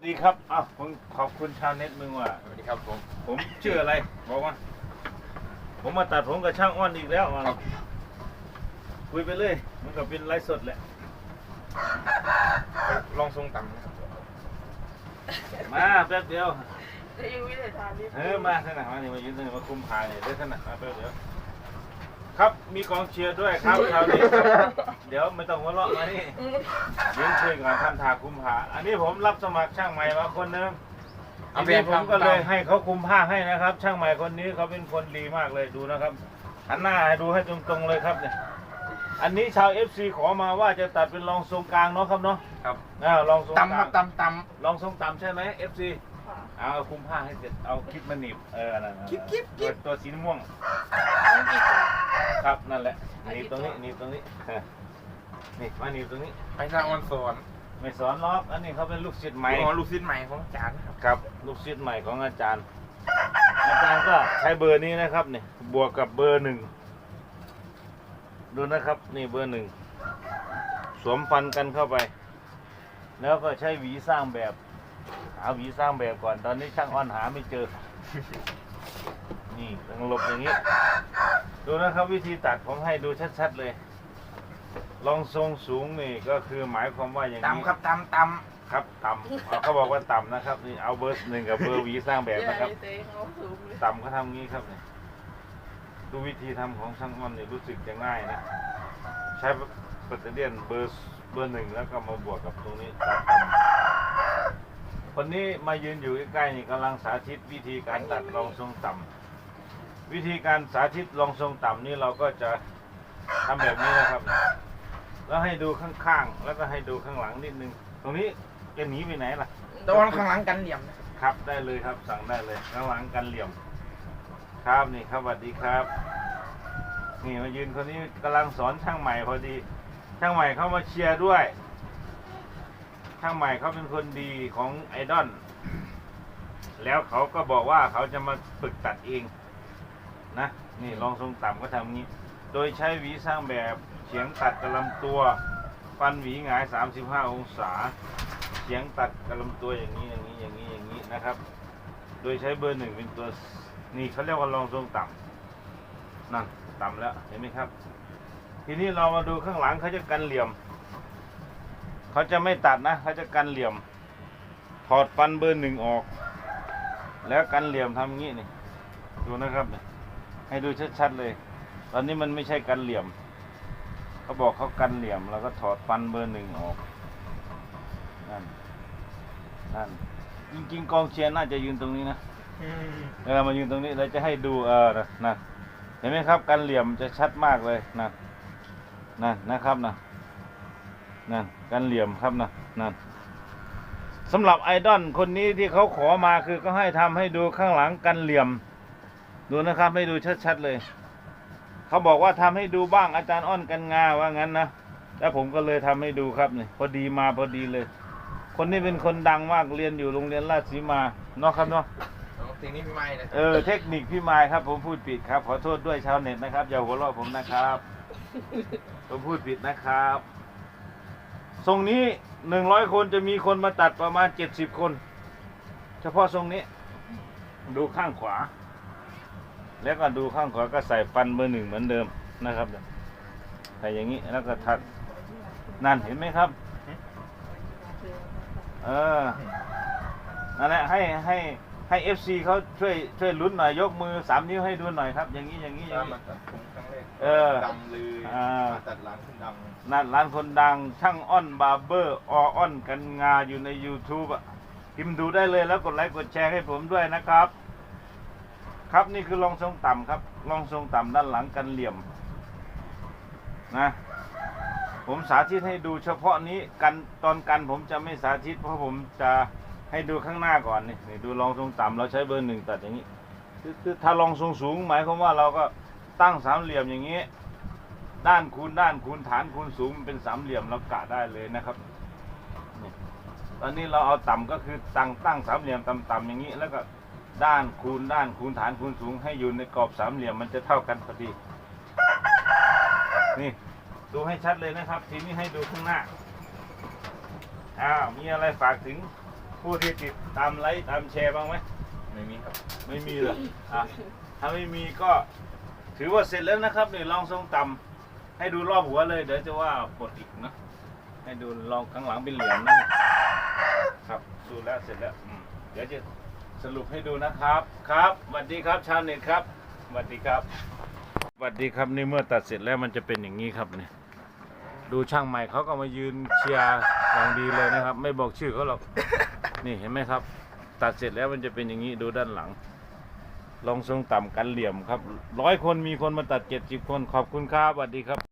สวัสดีครับอ้าวผมขอบคุณชาวเน็ตมึงว่าสวัสดีครับผม ผมชื่ออะไร บอกว่า ผมมาตัดผมกับช่างอ้อนอีกแล้วว่าครับ คุยไปเลยมันก็เป็นไลฟ์สดแหละ ลองทรงต่ำนะครับมาแป๊บเดียว จะอยู่วิทยาทานนี่เออมาขนาดมานี่มายืนตรงนี้มาคุมพายเนี่ยได้ขนาดมาแป๊บเดียวครับ มีกองเชียร์ด้วยครับชาวเน็ตครับเดี๋ยวไม่ต้องหัวเราะมานี่ยืนช่วยกันทำถาคุมผ้าอันนี้ผมรับสมัครช่างใหม่มาคนนึงเอาทีไปนี้ผมก็เลยทำตามให้เขาคุมผ้าให้นะครับ ช่างใหม่คนนี้เขาเป็นคนดีมากเลยดูนะครับหันหน้าให้ดูให้ตรงๆเลยครับเนี่ยอันนี้ชาว FC ขอมาว่าจะตัดเป็นรองทรงกลางเนาะครับเนาะครับอ่ารองทรงกต่ำคลารังบต่ำต่รองทรงต่ำใช่ไหม FC ค่ะเอาคุมผ้าให้เสร็จเอาคลิปมาหนีบเออนั่นๆำกิ๊บกิ๊บกิ๊บตัวตัวสีม่วงไม่กี่คน ครับนั่นแหละหนีบตรงนี้หนีบตรงนี้เออนี่มาหนีบตรงนี้ไปสร้างวันสอนไม่สอนล็อกอันนี้เขาเป็นลูกศิษย์ใหม่อ๋อลูกศิษย์ใหม่ของอาจารย์ครับครับ ลูกศิษย์ใหม่ของอาจารย์ อาจารย์ก็ใช้เบอร์นี้นะครับเนี่ยบวกกับเบอร์หนึ่งดูนะครับ นี่เบอร์หนึ่งสวมฟันกันเข้าไป แล้วก็ใช้หวีสร้างแบบหาหวีสร้างแบบก่อนตอนนี้ช่างอ้อนหาไม่เจอ นี่ต้องหลบอย่างนี้ ดูนะครับวิธีตัดผมให้ดูชัดๆเลย ลองทรงสูงนี่ก็คือหมายความว่าอย่างนี้ต่ำครับต่ำต่ครับต่ำเอาเขาบอกว่าต่ำนะครับนี่เอาเบอร์หนึ่งกับเบอร์หวีสร้างแบบนะครับเต้เขาสูงเลยต่ำก็ทำงี้ครับเนี่ยดูวิธีทำของช่างอ้อนเนี่ยรู้สึกจะง่ายนะ ใช้ปัตเตอร์เลียนเบอร์เบอร์หนึ่งแล้วก็มาบวกกับตรงนี้ตัดต่ำคนนี้มายืนอยู่ใกล้ๆนี่กำลังสาธิตวิธีการตัดรองทรงต่ำ วิธีการสาธิตรองทรงต่ำนี่เราก็จะทำแบบนี้นะครับ แล้วให้ดูข้างๆ แล้วก็ให้ดูข้างหลังนิดนึง ตรงนี้จะหนีไปไหนล่ะำโดนข้างหลังกันเหลี่ยมนะครับครับได้เลยครับสั่งได้เลยข้างหลังกันเหลี่ยม ครับนี่ครับสวัสดีครับ นี่มายืนคนนี้กำลังสอนช่างใหม่พอดี ช่างใหม่เขามาเชียร์ด้วย ช่างใหม่เขาเป็นคนดีของไอดอลแล้วเขาก็บอกว่าเขาจะมาฝึกตัดเอง นะนี่ลองทรงต่ำก็ทำงี้ โดยใช้หวีสร้างแบบเฉียงตัดกระลำตัว ฟันหวีหงาย 35 องศาเฉียงตัดกระลำตัวอย่างนี้อย่างนี้อย่างนี้อย่างนี้นะครับ โดยใช้เบอร์หนึ่งเป็นตัวนี่เขาเรียกว่าลองทรงต่ำนั่นต่ำแล้วเห็นไหมครับ ทีนี้เรามาดูข้างหลังเขาจะกันเหลี่ยมเขาจะไม่ตัดนะเขาจะกันเหลี่ยม ถอดฟันเบอร์หนึ่งออก แล้วกันเหลี่ยมทำงี้นี่ดูนะครับเนี่ย ให้ดูชัดๆเลย ตอนนี้มันไม่ใช่กันเหลี่ยม เขาบอกเขากันเหลี่ยม แล้วก็ถอดฟันเบอร์หนึ่งออก นั่น นั่น จริงๆ กองเชียร์น่าจะยืนตรงนี้นะเออมายืนตรงนี้เราจะให้ดูเออนะนะเห็นไหมครับการเหลี่ยมจะชัดมากเลยนะนั่นนะครับนะนั่นการเหลี่ยมครับนะนั่นสำหรับไอดอลคนนี้ที่เขาขอมาคือก็ให้ทำให้ดูข้างหลังกันเหลี่ยม ดูนะครับให้ดูชัดๆเลย เขาบอกว่าทำให้ดูบ้างอาจารย์อ้อนกันงาว่างั้นนะแล้วผมก็เลยทำให้ดูครับนี่พอดีมาพอดีเลย คนนี้เป็นคนดังมากเรียนอยู่โรงเรียนราชสีมาเนาะครับเนาะสิ่งนี้พี่ไม่เลยเออเทคนิคพี่มายครับ ผมพูดผิดครับ ขอโทษด้วยชาวเน็ตนะครับอย่าหัวเราะผมนะครับ ผมพูดผิดนะครับทรงนี้หนึ่งร้อยคนจะมีคนมาตัดประมาณเจ็ดสิบคน เฉพาะทรงนี้ ดูข้างขวา แล้วก็ดูข้างขวาก็ใส่ฟันเบอร์หนึ่งเหมือนเดิมนะครับใส่อย่างนี้แล้วก็ทัดนั่นเห็นไหมครับ เออนั่นแหละให้ให้ให้เอฟซีเขาช่วยช่วยลุ้นหน่อยยกมือสามนิ้วให้ดูหน่อยครับ อย่างนี้อย่างนี้อย่างนี้ มาตัดผมครั้งแรกเออดำเลยอ่า มาตัดหลังคุณดนั่นร้านคนดังช่างอ้อนบาร์เบอร์ออ้อนกันงาอยู่ใน YouTube อะพิมพ์ดูได้เลยแล้วกดไลค์กดแชร์ให้ผมด้วยนะครับ ครับนี่คือรองทรงต่ำครับรองทรงต่ำด้านหลังกันเหลี่ยมนะผมสาธิตให้ดูเฉพาะนี้กันตอนกันผมจะไม่สาธิต เพราะผมจะให้ดูข้างหน้าก่อนนี่นี่ดูรองทรงต่ำเราใช้เบอร์หนึ่งตัดอย่างนี้ถ้ารองทรงสูงหมายความว่าเราก็ตั้งสามเหลี่ยมอย่างนี้ ด้านคูณด้านคูณฐานคูณสูงเป็นสามเหลี่ยมเรากะได้เลยนะครับตอนนี้เราเอาต่ำก็คือตั้งตั้งสามเหลี่ยมต่ำๆอย่างนี้แล้วก็ ด้านคูณด้านคูณฐานคูณสูงให้อยู่ในกรอบสามเหลี่ยมมันจะเท่ากันพอดี นี่ดูให้ชัดเลยนะครับ ทีนี้ให้ดูข้างหน้า อ้าว มีอะไรฝากถึงผู้ที่ติดตามไลค์ตามแชร์บ้างไหม ไม่มีครับ ไม่มีเลยอะถ้าไม่มีก็ถือว่าเสร็จแล้วนะครับนี่ลองทรงต่ำให้ดูรอบหัวเลย เดี๋ยวจะว่าปลดอีกนะให้ดูลองข้างหลังเป็นเหลี่ยมนะครับ ดูแล้วเสร็จแล้วเดี๋ยวจะ สรุปให้ดูนะครับครับสวัสดีครับชาวเน็ตครับสวัสดีครับสวัสดีครับนี่เมื่อตัดเสร็จแล้วมันจะเป็นอย่างนี้ครับเนี่ยดูช่างใหม่เขาก็มายืนเชียร์อย่างดีเลยนะครับ ไม่บอกชื่อเขาหรอกนี่เห็นไหมครับ ตัดเสร็จแล้วมันจะเป็นอย่างนี้ดูด้านหลัง ลองทรงต่ำกันเหลี่ยมครับร้อยคนมีคนมาตัดเจ็ดสิบคนขอบคุณครับสวัสดีครับ